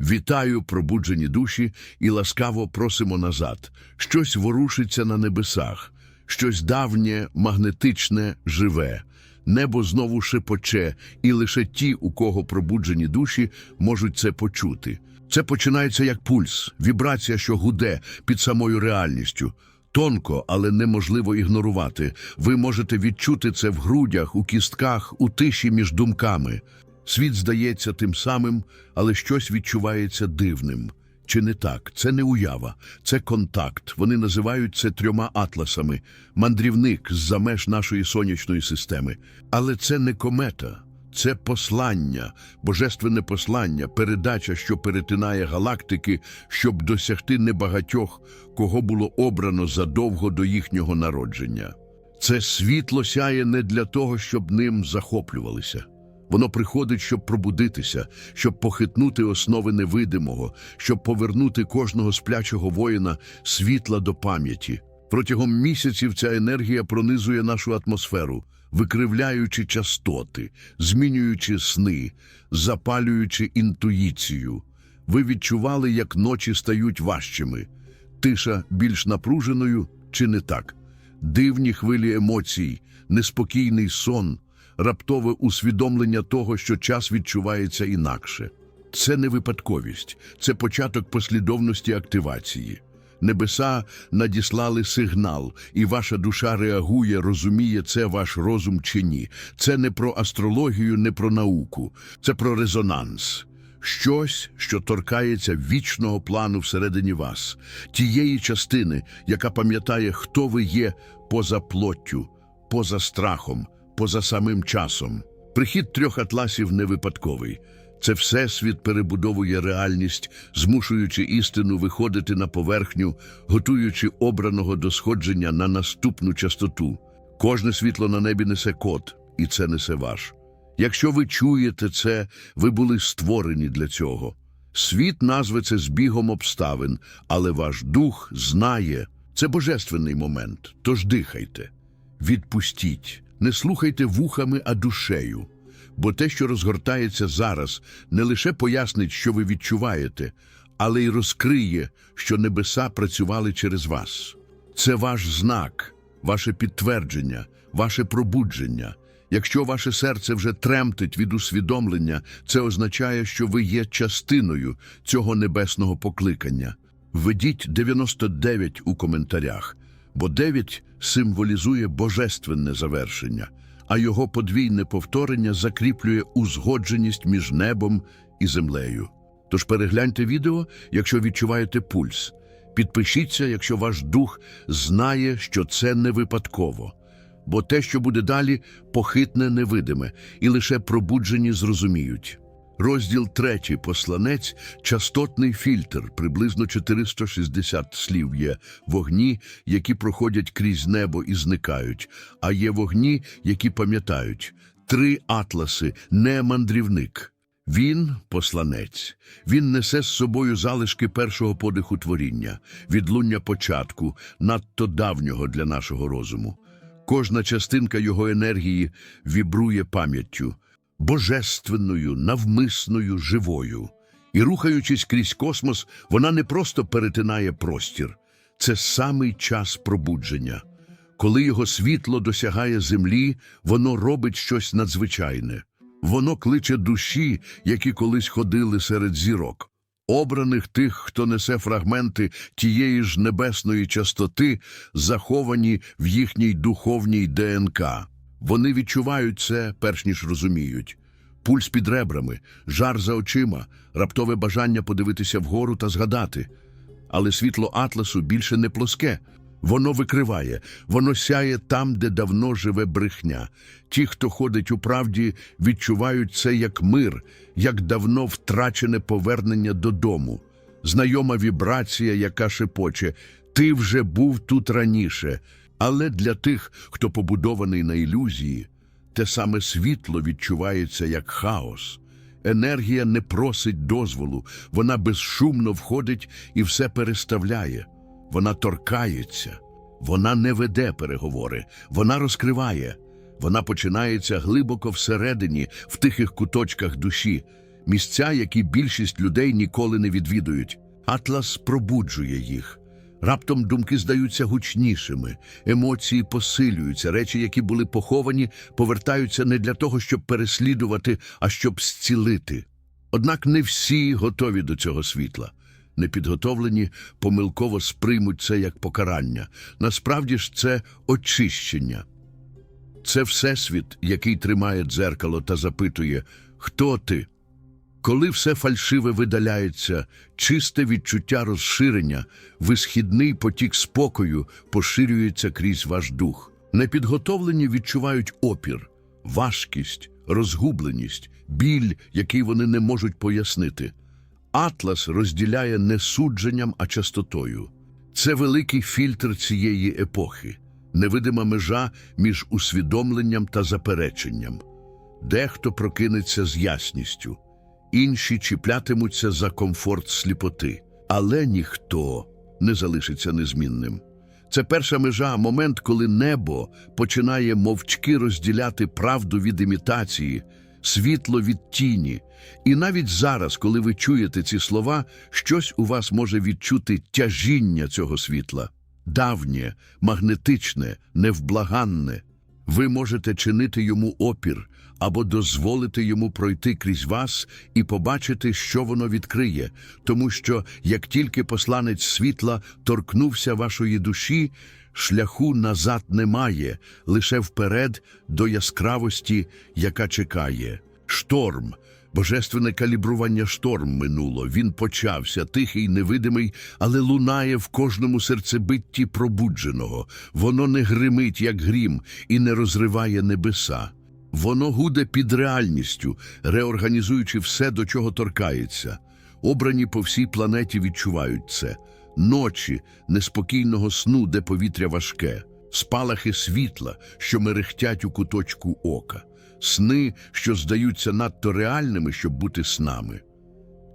Вітаю, пробуджені душі, і ласкаво просимо назад. Щось ворушиться на небесах, щось давнє, магнетичне, живе. Небо знову шепоче, і лише ті, у кого пробуджені душі, можуть це почути. Це починається як пульс, вібрація, що гуде під самою реальністю. Тонко, але неможливо ігнорувати. Ви можете відчути це в грудях, у кістках, у тиші між думками. Світ здається тим самим, але щось відчувається дивним. Чи не так? Це не уява, це контакт. Вони називають це трьома атласами, мандрівник з-за меж нашої сонячної системи. Але це не комета, це послання, божественне послання, передача, що перетинає галактики, щоб досягти небагатьох, кого було обрано задовго до їхнього народження. Це світло сяє не для того, щоб ним захоплювалися. Воно приходить, щоб пробудитися, щоб похитнути основи невидимого, щоб повернути кожного сплячого воїна світла до пам'яті. Протягом місяців ця енергія пронизує нашу атмосферу, викривляючи частоти, змінюючи сни, запалюючи інтуїцію. Ви відчували, як ночі стають важчими, тиша більш напруженою чи не так? Дивні хвилі емоцій, неспокійний сон, раптове усвідомлення того, що час відчувається інакше. Це не випадковість, це початок послідовності активації. Небеса надіслали сигнал, і ваша душа реагує, розуміє, це ваш розум чи ні. Це не про астрологію, не про науку, це про резонанс. Щось, що торкається вічного плану всередині вас, тієї частини, яка пам'ятає, хто ви є поза плоттю, поза страхом, поза самим часом. Прихід трьох атласів не випадковий. Це всесвіт перебудовує реальність, змушуючи істину виходити на поверхню, готуючи обраного до сходження на наступну частоту. Кожне світло на небі несе код, і це несе ваш. Якщо ви чуєте це, ви були створені для цього. Світ назве це збігом обставин, але ваш дух знає. Це божественний момент, тож дихайте. Відпустіть, не слухайте вухами, а душею. Бо те, що розгортається зараз, не лише пояснить, що ви відчуваєте, але й розкриє, що небеса працювали через вас. Це ваш знак, ваше підтвердження, ваше пробудження. Якщо ваше серце вже тремтить від усвідомлення, це означає, що ви є частиною цього небесного покликання. Введіть 99 у коментарях, бо 9 символізує божественне завершення, а його подвійне повторення закріплює узгодженість між небом і землею. Тож перегляньте відео, якщо відчуваєте пульс. Підпишіться, якщо ваш дух знає, що це не випадково. Бо те, що буде далі, похитне невидиме, і лише пробуджені зрозуміють. Розділ третій. Посланець. Частотний фільтр, приблизно 460 слів є. Вогні, які проходять крізь небо і зникають, а є вогні, які пам'ятають. Три атласи, не мандрівник. Він посланець. Він несе з собою залишки першого подиху творіння, відлуння початку, надто давнього для нашого розуму. Кожна частинка його енергії вібрує пам'яттю, божественною, навмисною, живою. І, рухаючись крізь космос, вона не просто перетинає простір. Це самий час пробудження. Коли його світло досягає землі, воно робить щось надзвичайне. Воно кличе душі, які колись ходили серед зірок. Обраних тих, хто несе фрагменти тієї ж небесної частоти, заховані в їхній духовній ДНК. Вони відчувають це, перш ніж розуміють. Пульс під ребрами, жар за очима, раптове бажання подивитися вгору та згадати. Але світло атласу більше не плоске. Воно викриває, воно сяє там, де давно живе брехня. Ті, хто ходить у правді, відчувають це як мир, як давно втрачене повернення додому. Знайома вібрація, яка шепоче «Ти вже був тут раніше». Але для тих, хто побудований на ілюзії, те саме світло відчувається як хаос. Енергія не просить дозволу, вона безшумно входить і все переставляє. Вона торкається, вона не веде переговори, вона розкриває. Вона починається глибоко всередині, в тихих куточках душі. місця, які більшість людей ніколи не відвідують. Атлас пробуджує їх. Раптом думки здаються гучнішими, емоції посилюються, речі, які були поховані, повертаються не для того, щоб переслідувати, а щоб зцілити. Однак не всі готові до цього світла. Непідготовлені помилково сприймуть це як покарання. Насправді ж це очищення. Це всесвіт, який тримає дзеркало та запитує «Хто ти?». Коли все фальшиве видаляється, чисте відчуття розширення, висхідний потік спокою поширюється крізь ваш дух. Непідготовлені відчувають опір, важкість, розгубленість, біль, який вони не можуть пояснити. Атлас розділяє не судженням, а частотою. Це великий фільтр цієї епохи, невидима межа між усвідомленням та запереченням. Дехто прокинеться з ясністю, інші чіплятимуться за комфорт сліпоти, але ніхто не залишиться незмінним. Це перша межа, момент, коли небо починає мовчки розділяти правду від імітації, світло від тіні. І навіть зараз, коли ви чуєте ці слова, щось у вас може відчути тяжіння цього світла. Давнє, магнетичне, невблаганне. Ви можете чинити йому опір або дозволити йому пройти крізь вас і побачити, що воно відкриє, тому що як тільки посланець світла торкнувся вашої душі, шляху назад немає, лише вперед до яскравості, яка чекає. Шторм. Божественне калібрування шторм минуло. Він почався, тихий, невидимий, але лунає в кожному серцебитті пробудженого. Воно не гримить, як грім, і не розриває небеса. Воно гуде під реальністю, реорганізуючи все, до чого торкається. Обрані по всій планеті відчувають це. Ночі неспокійного сну, де повітря важке, спалахи світла, що мерехтять у куточку ока, сни, що здаються надто реальними, щоб бути снами.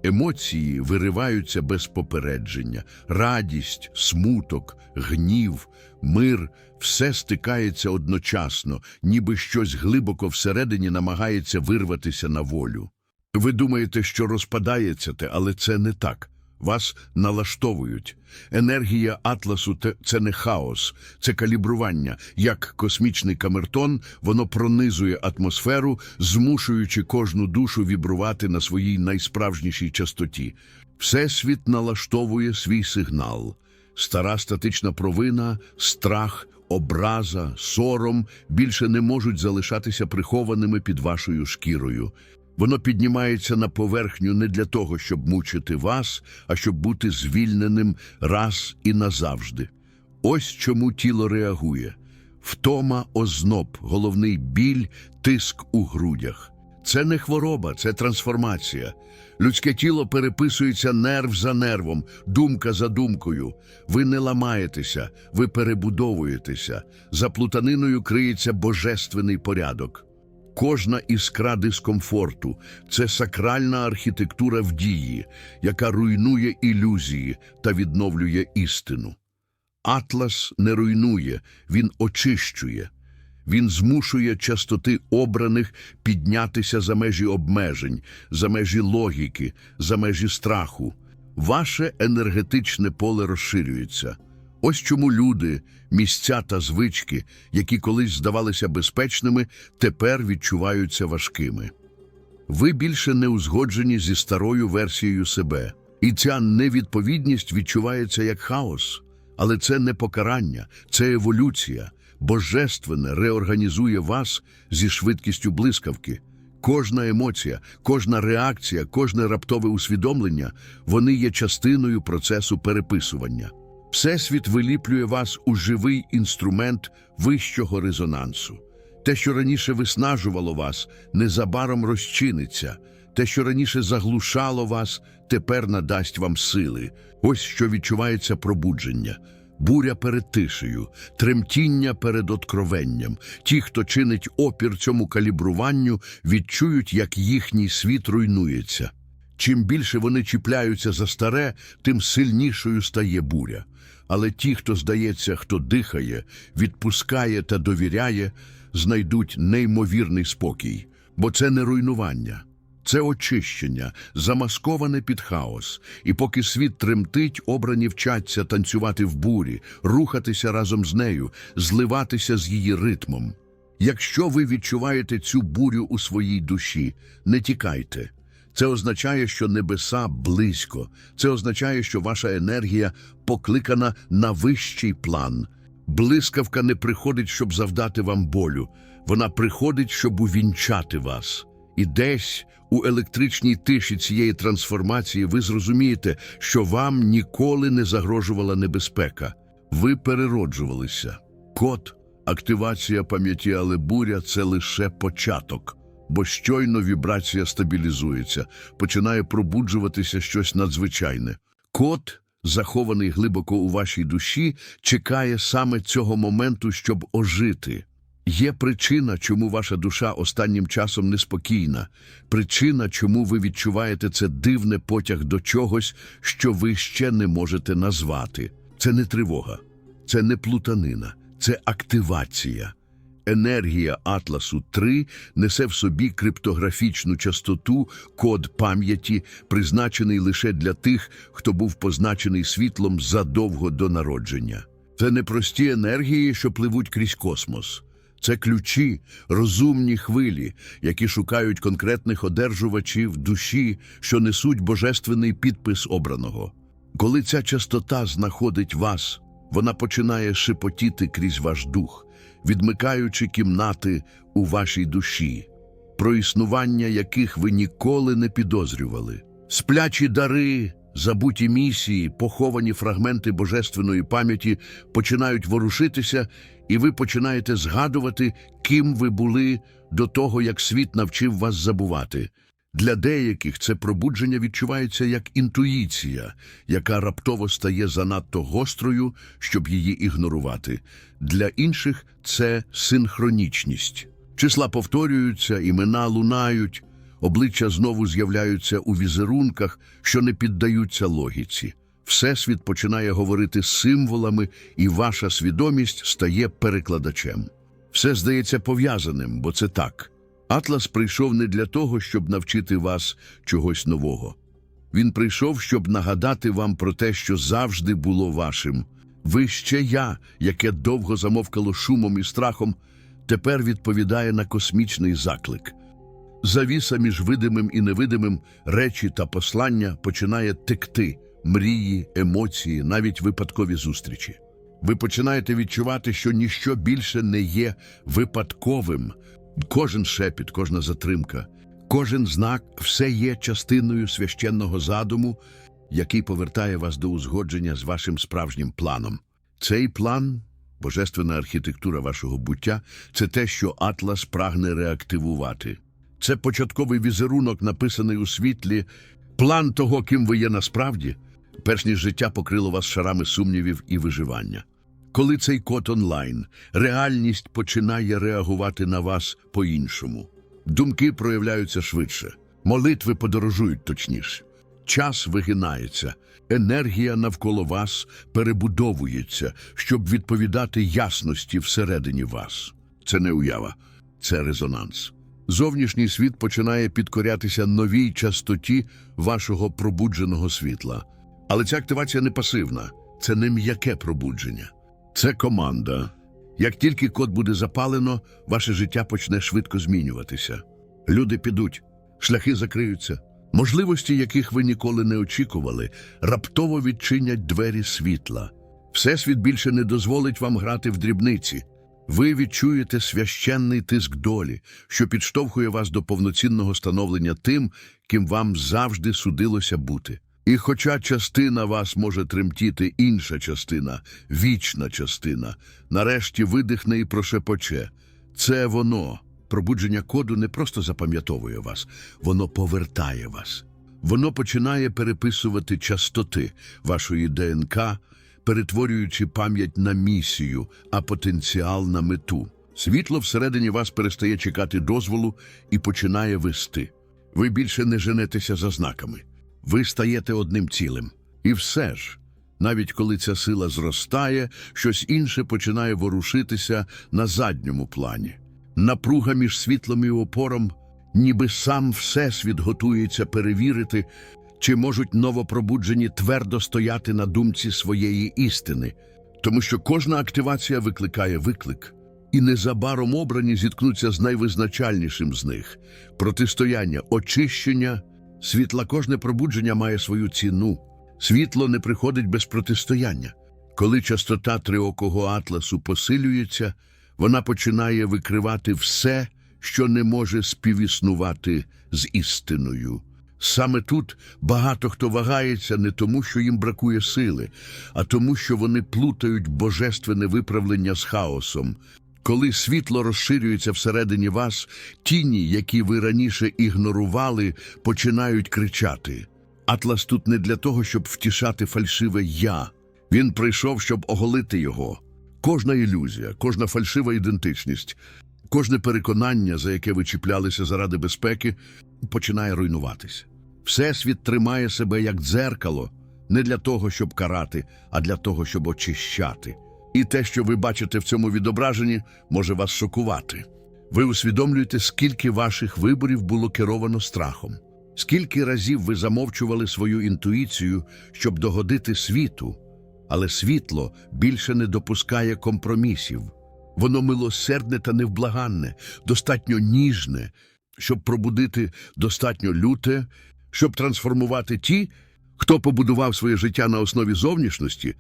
Емоції вириваються без попередження, радість, смуток, гнів, мир все стикається одночасно, ніби щось глибоко всередині намагається вирватися на волю. Ви думаєте, що розпадається те, але це не так. Вас налаштовують. Енергія атласу це не хаос, це калібрування. Як космічний камертон, воно пронизує атмосферу, змушуючи кожну душу вібрувати на своїй найсправжнішій частоті. Всесвіт налаштовує свій сигнал. Стара статична провина, страх, образа, сором більше не можуть залишатися прихованими під вашою шкірою. Воно піднімається на поверхню не для того, щоб мучити вас, а щоб бути звільненим раз і назавжди. Ось чому тіло реагує. Втома озноб, головний біль, тиск у грудях. Це не хвороба, це трансформація. Людське тіло переписується нерв за нервом, думка за думкою. Ви не ламаєтеся, ви перебудовуєтеся. За плутаниною криється божественний порядок. Кожна іскра дискомфорту це сакральна архітектура в дії, яка руйнує ілюзії та відновлює істину. Атлас не руйнує, він очищує. Він змушує частоти обраних піднятися за межі обмежень, за межі логіки, за межі страху. Ваше енергетичне поле розширюється. Ось чому люди, місця та звички, які колись здавалися безпечними, тепер відчуваються важкими. Ви більше не узгоджені зі старою версією себе, і ця невідповідність відчувається як хаос. Але це не покарання, це еволюція. Божественне реорганізує вас зі швидкістю блискавки. Кожна емоція, кожна реакція, кожне раптове усвідомлення вони є частиною процесу переписування. Всесвіт виліплює вас у живий інструмент вищого резонансу. Те, що раніше виснажувало вас, незабаром розчиниться. Те, що раніше заглушало вас, тепер надасть вам сили. Ось що відчувається пробудження. Буря перед тишею, тремтіння перед откровенням. Ті, хто чинить опір цьому калібруванню, відчують, як їхній світ руйнується. Чим більше вони чіпляються за старе, тим сильнішою стає буря. Але ті, хто здається, хто дихає, відпускає та довіряє, знайдуть неймовірний спокій, бо це не руйнування, Це очищення, замасковане під хаос. І поки світ тремтить, обрані вчаться танцювати в бурі, рухатися разом з нею, зливатися з її ритмом. Якщо ви відчуваєте цю бурю у своїй душі, не тікайте. Це означає, що небеса близько. Це означає, що ваша енергія покликана на вищий план. Блискавка не приходить, щоб завдати вам болю. Вона приходить, щоб увінчати вас. І десь у електричній тиші цієї трансформації ви зрозумієте, що вам ніколи не загрожувала небезпека. Ви перероджувалися. Код, активація пам'яті, але буря це лише початок. Бо щойно вібрація стабілізується, починає пробуджуватися щось надзвичайне. Код, захований глибоко у вашій душі, чекає саме цього моменту, щоб ожити. Є причина, чому ваша душа останнім часом неспокійна, причина, чому ви відчуваєте це дивне потяг до чогось, що ви ще не можете назвати. Це не тривога, це не плутанина, це активація. Енергія Атласу 3 несе в собі криптографічну частоту, код пам'яті, призначений лише для тих, хто був позначений світлом задовго до народження. Це не прості енергії, що пливуть крізь космос. Це ключі, розумні хвилі, які шукають конкретних одержувачів душі, що несуть божественний підпис обраного. Коли ця частота знаходить вас, вона починає шепотіти крізь ваш дух, відмикаючи кімнати у вашій душі, про існування яких ви ніколи не підозрювали. Сплячі дари, забуті місії, поховані фрагменти божественної пам'яті починають ворушитися, і ви починаєте згадувати, ким ви були до того, як світ навчив вас забувати. Для деяких це пробудження відчувається як інтуїція, яка раптово стає занадто гострою, щоб її ігнорувати. Для інших це синхронічність. Числа повторюються, імена лунають, обличчя знову з'являються у візерунках, що не піддаються логіці. Всесвіт починає говорити символами, і ваша свідомість стає перекладачем. Все здається пов'язаним, бо це так. Атлас прийшов не для того, щоб навчити вас чогось нового. Він прийшов, щоб нагадати вам про те, що завжди було вашим. Вище я, яке довго замовкало шумом і страхом, тепер відповідає на космічний заклик. Завіса між видимим і невидимим речі та послання починає текти мрії, емоції, навіть випадкові зустрічі. Ви починаєте відчувати, що ніщо більше не є випадковим. Кожен шепіт, кожна затримка, кожен знак все є частиною священного задуму, який повертає вас до узгодження з вашим справжнім планом. Цей план, божественна архітектура вашого буття, це те, що Атлас прагне реактивувати. Це початковий візерунок, написаний у світлі, план того, ким ви є насправді, перш ніж життя покрило вас шарами сумнівів і виживання. Коли цей код онлайн, реальність починає реагувати на вас по-іншому. Думки проявляються швидше, молитви подорожують точніше. Час вигинається, енергія навколо вас перебудовується, щоб відповідати ясності всередині вас. Це не уява, це резонанс. Зовнішній світ починає підкорятися новій частоті вашого пробудженого світла. Але ця активація не пасивна, це не м'яке пробудження. Це команда. Як тільки код буде запалено, ваше життя почне швидко змінюватися. Люди підуть, шляхи закриються. Можливості, яких ви ніколи не очікували, раптово відчинять двері світла. Всесвіт більше не дозволить вам грати в дрібниці. Ви відчуєте священний тиск долі, що підштовхує вас до повноцінного становлення тим, ким вам завжди судилося бути. І хоча частина вас може тремтіти, інша частина, вічна частина, нарешті видихне і прошепоче. Це воно. Пробудження коду не просто запам'ятовує вас, воно повертає вас. Воно починає переписувати частоти вашої ДНК, перетворюючи пам'ять на місію, а потенціал на мету. Світло всередині вас перестає чекати дозволу і починає вести. Ви більше не женетеся за знаками. Ви стаєте одним цілим. І все ж, навіть коли ця сила зростає, щось інше починає ворушитися на задньому плані. Напруга між світлом і опором ніби сам Всесвіт готується перевірити, чи можуть новопробуджені твердо стояти на думці своєї істини, тому що кожна активація викликає виклик, і незабаром обрані зіткнуться з найвизначальнішим з них протистояння, очищення. Світла кожне пробудження має свою ціну. Світло не приходить без протистояння. Коли частота триокого атласу посилюється, вона починає викривати все, що не може співіснувати з істиною. Саме тут багато хто вагається не тому, що їм бракує сили, а тому, що вони плутають божественне виправлення з хаосом. Коли світло розширюється всередині вас, тіні, які ви раніше ігнорували, починають кричати. Атлас тут не для того, щоб втішати фальшиве я. Він прийшов, щоб оголити його. Кожна ілюзія, кожна фальшива ідентичність, кожне переконання, за яке ви чіплялися заради безпеки, починає руйнуватися. Всесвіт тримає себе як дзеркало, не для того, щоб карати, а для того, щоб очищати. І те, що ви бачите в цьому відображенні, може вас шокувати. Ви усвідомлюєте, скільки ваших виборів було керовано страхом, скільки разів ви замовчували свою інтуїцію, щоб догодити світу, але світло більше не допускає компромісів. Воно милосердне та невблаганне, достатньо ніжне, щоб пробудити достатньо люте, щоб трансформувати ті, хто побудував своє життя на основі зовнішності,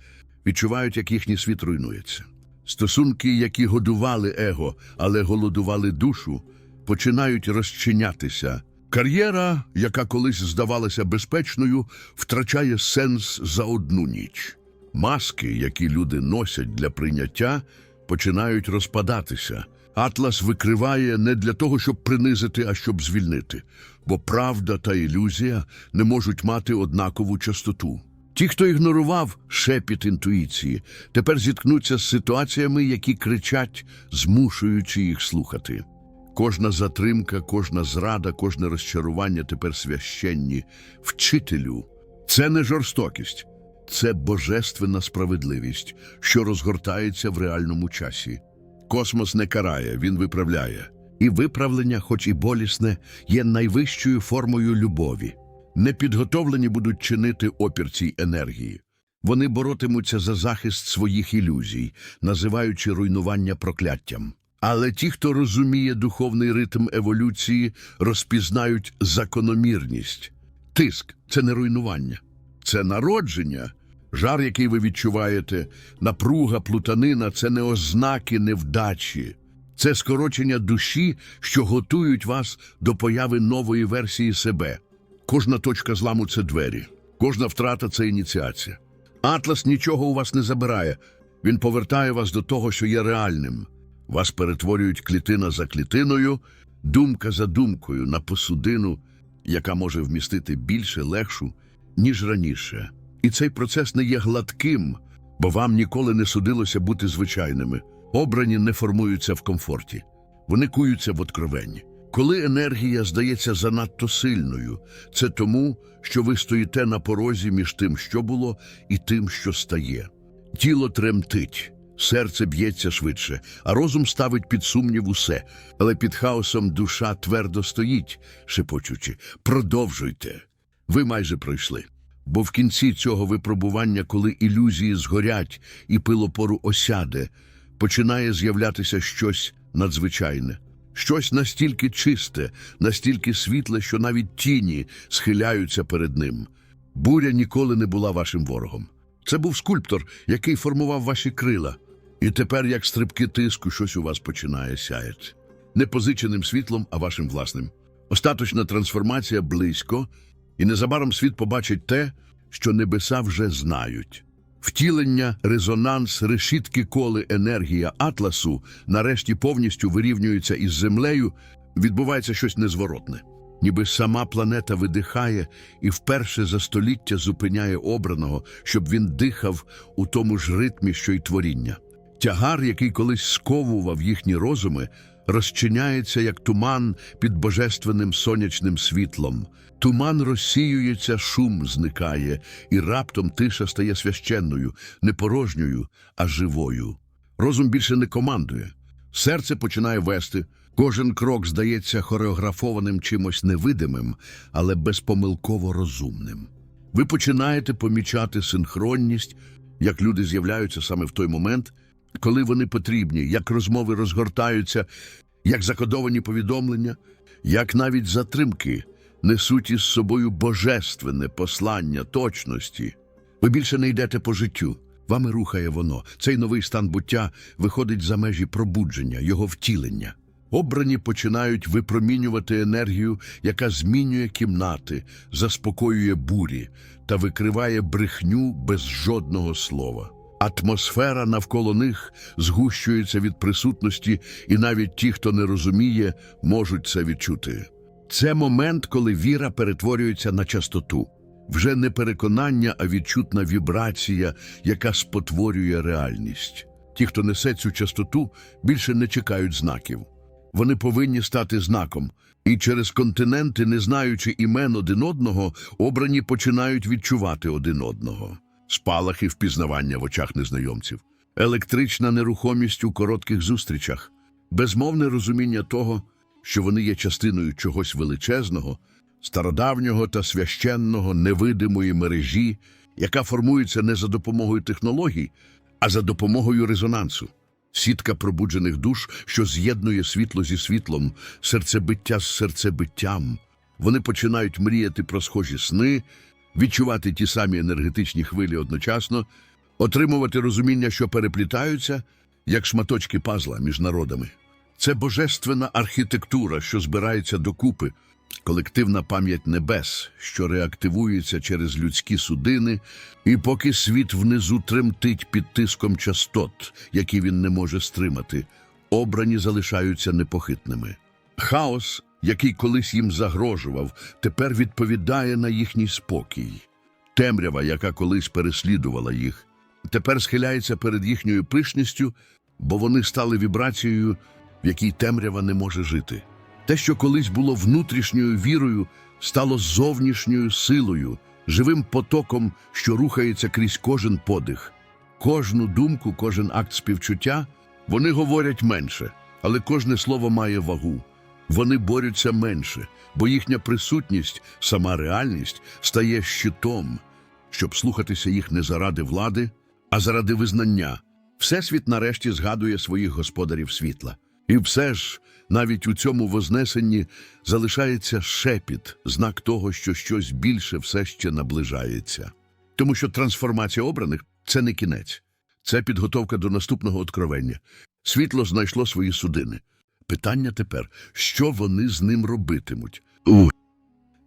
відчувають, як їхній світ руйнується. Стосунки, які годували его, але голодували душу, починають розчинятися. Кар'єра, яка колись здавалася безпечною, втрачає сенс за одну ніч. Маски, які люди носять для прийняття, починають розпадатися. Атлас викриває не для того, щоб принизити, а щоб звільнити, бо правда та ілюзія не можуть мати однакову частоту. Ті, хто ігнорував шепіт інтуїції, тепер зіткнуться з ситуаціями, які кричать, змушуючи їх слухати. Кожна затримка, кожна зрада, кожне розчарування тепер священні. Вчителю, це не жорстокість, це божественна справедливість, що розгортається в реальному часі. Космос не карає, він виправляє. І виправлення, хоч і болісне, є найвищою формою любові. Непідготовлені будуть чинити опір цій енергії. Вони боротимуться за захист своїх ілюзій, називаючи руйнування прокляттям. Але ті, хто розуміє духовний ритм еволюції, розпізнають закономірність. Тиск це не руйнування, це народження. Жар, який ви відчуваєте, напруга, плутанина це не ознаки невдачі, це скорочення душі, що готують вас до появи нової версії себе. Кожна точка зламу це двері, кожна втрата це ініціація. Атлас нічого у вас не забирає, він повертає вас до того, що є реальним. Вас перетворюють клітина за клітиною, думка за думкою на посудину, яка може вмістити більше легшу, ніж раніше. І цей процес не є гладким, бо вам ніколи не судилося бути звичайними. Обрані не формуються в комфорті, вони куються в откровенні. Коли енергія здається занадто сильною, це тому, що ви стоїте на порозі між тим, що було, і тим, що стає. Тіло тремтить, серце б'ється швидше, а розум ставить під сумнів усе. Але під хаосом душа твердо стоїть, шепочучи продовжуйте. Ви майже пройшли. Бо в кінці цього випробування, коли ілюзії згорять і пилопору осяде, починає з'являтися щось надзвичайне. Щось настільки чисте, настільки світле, що навіть тіні схиляються перед ним. Буря ніколи не була вашим ворогом. Це був скульптор, який формував ваші крила. І тепер, як стрибки тиску, щось у вас починає сяяти. Не позиченим світлом, а вашим власним. Остаточна трансформація близько, і незабаром світ побачить те, що небеса вже знають. Втілення, резонанс, решітки коли енергія атласу нарешті повністю вирівнюється із землею, відбувається щось незворотне. Ніби сама планета видихає і вперше за століття зупиняє обраного, щоб він дихав у тому ж ритмі, що й творіння. Тягар, який колись сковував їхні розуми, розчиняється як туман під божественним сонячним світлом. Туман розсіюється, шум зникає, і раптом тиша стає священною, не порожньою, а живою. Розум більше не командує. Серце починає вести, Кожен крок здається хореографованим чимось невидимим, але безпомилково розумним. Ви починаєте помічати синхронність, як люди з'являються саме в той момент, коли вони потрібні, як розмови розгортаються, як закодовані повідомлення, як навіть затримки несуть із собою божественне послання точності. Ви більше не йдете по життю, вами рухає воно. Цей новий стан буття виходить за межі пробудження, його втілення. Обрані починають випромінювати енергію, яка змінює кімнати, заспокоює бурі та викриває брехню без жодного слова. Атмосфера навколо них згущується від присутності, і навіть ті, хто не розуміє, можуть це відчути. Це момент, коли віра перетворюється на частоту. Вже не переконання, а відчутна вібрація, яка спотворює реальність. Ті, хто несе цю частоту, більше не чекають знаків. Вони повинні стати знаком, і через континенти, не знаючи імен один одного, обрані починають відчувати один одного. Спалахи впізнавання в очах незнайомців, електрична нерухомість у коротких зустрічах, безмовне розуміння того, що вони є частиною чогось величезного, стародавнього та священного невидимої мережі, яка формується не за допомогою технологій, а за допомогою резонансу. Сітка пробуджених душ, що з'єднує світло зі світлом, серцебиття з серцебиттям. Вони починають мріяти про схожі сни, відчувати ті самі енергетичні хвилі одночасно, отримувати розуміння, що переплітаються, як шматочки пазла між народами. Це божественна архітектура, що збирається докупи, колективна пам'ять небес, що реактивується через людські судини, і поки світ внизу тремтить під тиском частот, які він не може стримати, обрані залишаються непохитними. Хаос, який колись їм загрожував, тепер відповідає на їхній спокій. Темрява, яка колись переслідувала їх, тепер схиляється перед їхньою пишністю, бо вони стали вібрацією, в якій темрява не може жити. Те, що колись було внутрішньою вірою, стало зовнішньою силою, живим потоком, що рухається крізь кожен подих. Кожну думку, кожен акт співчуття вони говорять менше, але кожне слово має вагу. Вони борються менше, бо їхня присутність, сама реальність, стає щитом, щоб слухатися їх не заради влади, а заради визнання. Всесвіт нарешті згадує своїх господарів світла. І все ж, навіть у цьому вознесенні залишається шепіт, знак того, що щось більше все ще наближається. Тому що трансформація обраних це не кінець, це підготовка до наступного откровення. Світло знайшло свої судини. Питання тепер, що вони з ним робитимуть? У.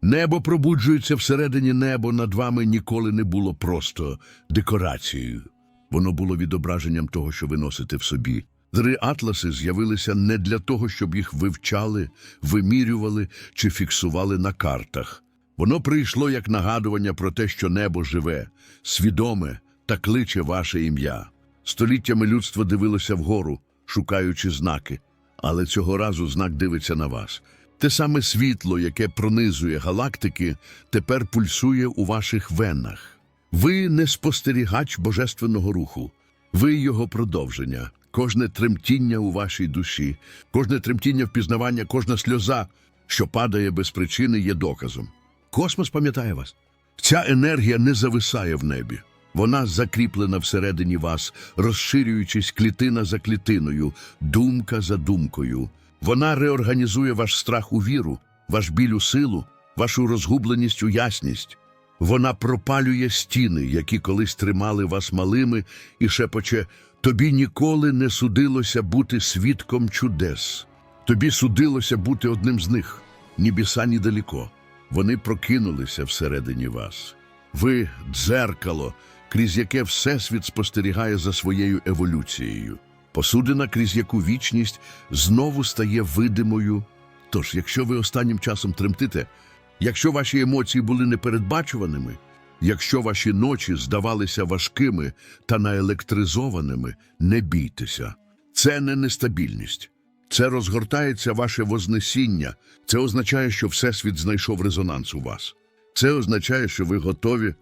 Небо пробуджується всередині небо над вами ніколи не було просто декорацією. Воно було відображенням того, що ви носите в собі. Три атласи з'явилися не для того, щоб їх вивчали, вимірювали чи фіксували на картах. Воно прийшло як нагадування про те, що небо живе, свідоме та кличе ваше ім'я. Століттями людство дивилося вгору, шукаючи знаки, але цього разу знак дивиться на вас. Те саме світло, яке пронизує галактики, тепер пульсує у ваших венах. Ви не спостерігач божественного руху, ви його продовження. Кожне тремтіння у вашій душі, кожне тремтіння впізнавання, кожна сльоза, що падає без причини, є доказом. Космос пам'ятає вас. Ця енергія не зависає в небі. Вона закріплена всередині вас, розширюючись клітина за клітиною, думка за думкою. Вона реорганізує ваш страх у віру, ваш біль у силу, вашу розгубленість у ясність. Вона пропалює стіни, які колись тримали вас малими, і шепоче Тобі ніколи не судилося бути свідком чудес. Тобі судилося бути одним з них, ні біса, ні далеко. Вони прокинулися всередині вас. Ви дзеркало, крізь яке Всесвіт спостерігає за своєю еволюцією. Посудина, крізь яку вічність знову стає видимою. Тож, якщо ви останнім часом тремтите, якщо ваші емоції були непередбачуваними, якщо ваші ночі здавалися важкими та наелектризованими, не бійтеся. Це не нестабільність. Це розгортається ваше вознесіння. Це означає, що Всесвіт знайшов резонанс у вас. Це означає, що ви готові,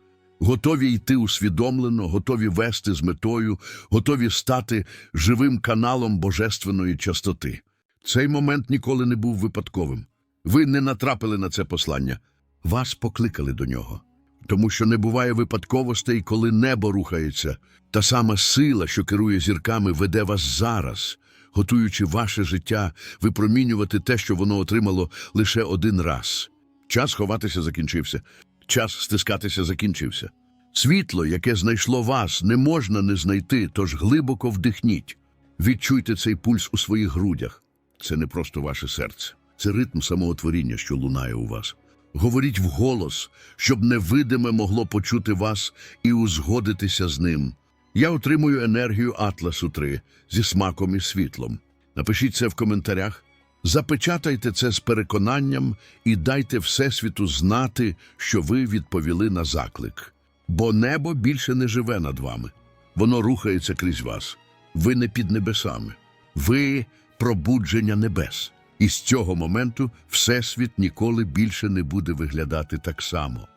готові йти усвідомлено, готові вести з метою, готові стати живим каналом божественної частоти. Цей момент ніколи не був випадковим. Ви не натрапили на це послання. Вас покликали до нього. Тому що не буває випадковостей, коли небо рухається. Та сама сила, що керує зірками, веде вас зараз, готуючи ваше життя випромінювати те, що воно отримало лише один раз. Час ховатися закінчився, час стискатися закінчився. Світло, яке знайшло вас, не можна не знайти, тож глибоко вдихніть. Відчуйте цей пульс у своїх грудях. Це не просто ваше серце, це ритм самоотворіння, що лунає у вас. Говоріть вголос, щоб невидиме могло почути вас і узгодитися з ним. Я отримую енергію Атласу 3 зі смаком і світлом. Напишіть це в коментарях. Запечатайте це з переконанням і дайте Всесвіту знати, що ви відповіли на заклик. Бо небо більше не живе над вами. Воно рухається крізь вас. Ви не під небесами. Ви пробудження небес. І з цього моменту Всесвіт ніколи більше не буде виглядати так само.